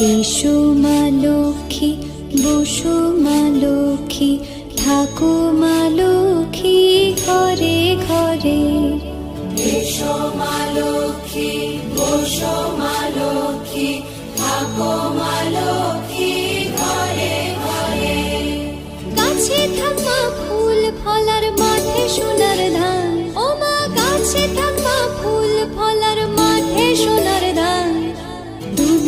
এসো মা লক্ষ্মী বসো মা লক্ষ্মী থাকো মা লক্ষ্মী ঘরে ঘরে। এসো মা লক্ষ্মী বসো মা লক্ষ্মী থাকো মা লক্ষ্মী ঘরে ঘরে। গাছে থাকা ফুল ফলার